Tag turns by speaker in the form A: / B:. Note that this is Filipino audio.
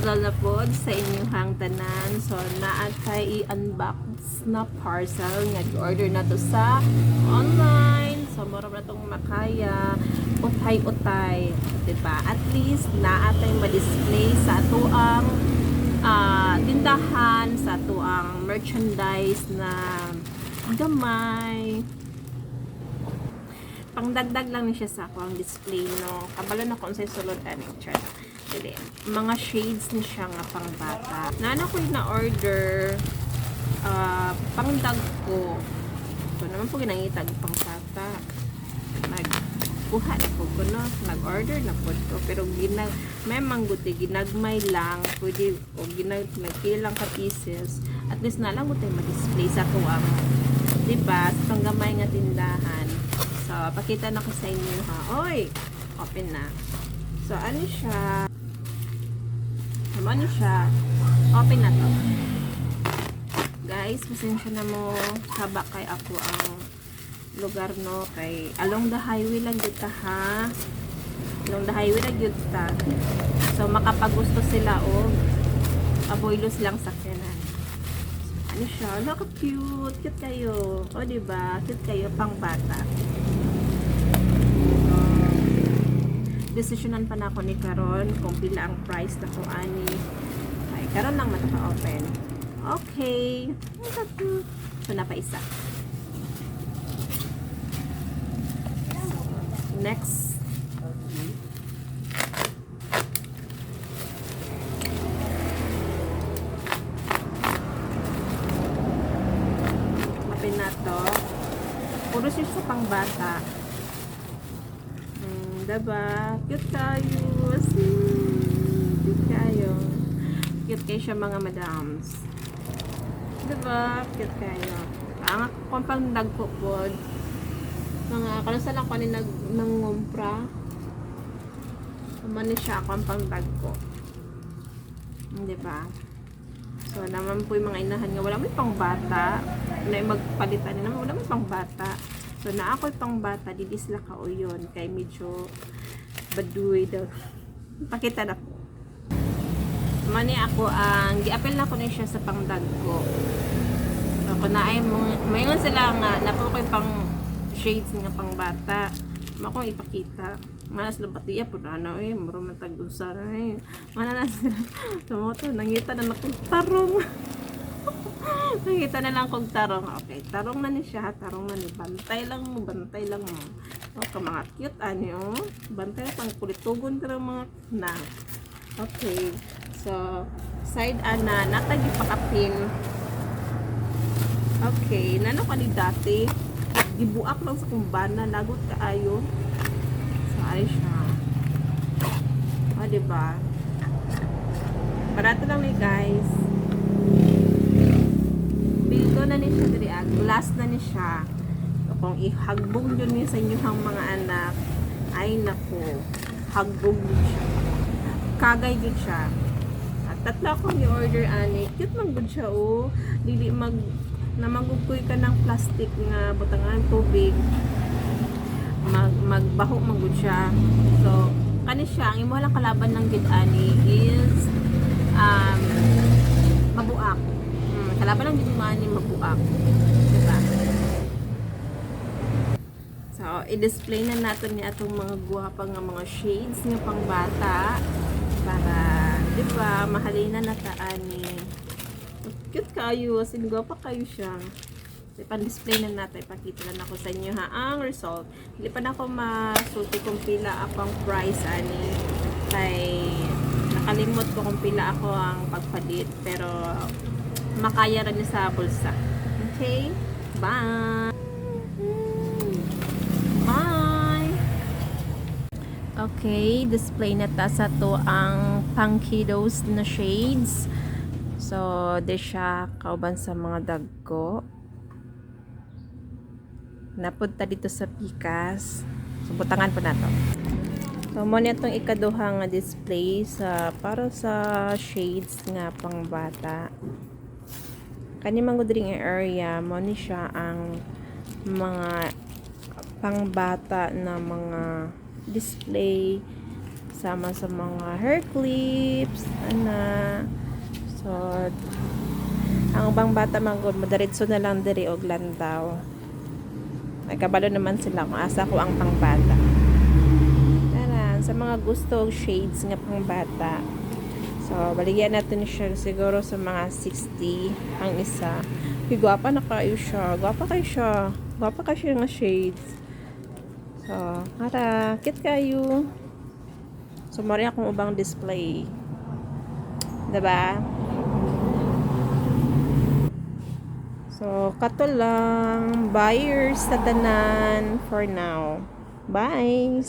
A: Po sa inyong tanan. So, naa kay i-unbox na parcel nga order na to sa online. So, mura na tong makaya. Utay-utay. Diba? At least, naa tay ma-display sa ato ang ah, tindahan, sa ang merchandise na gamay pangdagdag lang ni siya sa ako ang display no kabalo na kung sa sulod ani chat dili mga shades ni siya nga pang bata na ano ko na order uh, pangdag ko. So naman po ginangitag pang bata nag kuha na po ko no? Nag order na po to pero ginag may mangguti ginagmay lang. Pwede o ginag nagkilang ka pieces. At least na lang ko tayo ma-display sa tuwang diba? Sa panggamay nga tindahan. So, pakita na ko sa inyo ha. Oy! Open na. So, ano siya? Ano siya? Open na to. Guys, pasensya na mo. Haba kay ako ang lugar no. Kay along the highway lang dito ha. Along the highway lang ta. So, makapagusto sila o. Aboylos lang sa kanan. Ano siya? Look, cute. Cute kayo. O, diba? Cute kayo pang bata. Desisyonan pa na ako ni Karon kung pila ang price na ko ani. Ay karon lang mata open okay. So na pa isa next open to. Puro siya sa pangbata diba? Cute kayo. Cute kayo. Cute kayo siya mga madams. Diba? Cute kayo. Ang akong pang. Mga kalasa lang ko ni nag nangumpra. Umani siya akong pang dagko. Diba? So, naman po yung mga inahan nga, wala mo pang bata. Na magpalitan na naman, wala mo pang bata. So, na ako'y pang bata, didisla ka o yun. Kay medyo baduy daw. Pakita na po. Mani ako, ang giapel na ko na siya sa pangdag ko. So, kung na ay, mayon sila nga, napo ko pang shades nga pang bata. Mako ipakita. Manas na batiya po na ano eh, muro man tag-usa na eh. Na. Tumoto, nangita na nakong tarong. Nakita na lang kong tarong. Okay, tarong na ni siya. Tarong na ni. Bantay lang mo, bantay lang mo. O, ka mga cute, ani, oh. Bantay lang, pang kulitugon ka ng mga na. Okay. So, side ana, natagi pakapin. Okay, nano ka ni dati. Gibuak lang sa kumbana, lagot ka ayo. So, ay siya. O, diba? Barato lang ni guys. Na ni siya diri. Glass na ni siya. Kung ihagbog yun niya sa inyong mga anak, ay nako, hagbog yun siya. Kagay yun siya. At tatlo akong i-order ani. Cute man gud siya oh. Dili mag na magugoy ka ng plastic nga butangan tubig. Mag magbaho man gud siya. So, kani siya, ang imo lang kalaban ng gid ani is um, mabuak. Kalaban ng gid ani mabuak. Diba? So, i-display na natin ni atong mga guwapa nga mga shades nga pang bata para, di ba, mahalin na nataan ni cute kayo, sin guwapa kayo siya. So, pan-display na natin, pakita na ako sa inyo ha, ang result. Hindi pa na ako masulti kung pila ako ang price, ani. Kay, nakalimot ko kung pila ako ang pagpalit, pero makaya rin sa bulsa. Okay? Bye! Bye! Okay, display na ta sa to ang pang kiddos na shades. So, di siya kauban sa mga dagko. Napunta dito sa Pikas. So, butangan po na to. So, mo na itong ikaduha nga display sa para sa shades nga pang bata. Kani man gud ring area mo ni siya ang mga pangbata na mga display sama sa mga hair clips, ana. So, ang ubang bata man gud madaritso na lang diri og lantaw. Nagkabalo naman sila kung asa ko ang pangbata. Tara, sa mga gusto og shades nga pangbata. So, baligyan natin siya siguro sa mga 60 ang isa. Uy, gwapa na kayo siya. Gwapa kayo siya. Gwapa kayo siya nga shades. So, para, kit kayo. So, mari akong ubang display. 'Di ba? So, kato lang. Buyers sa tanan for now. Bye!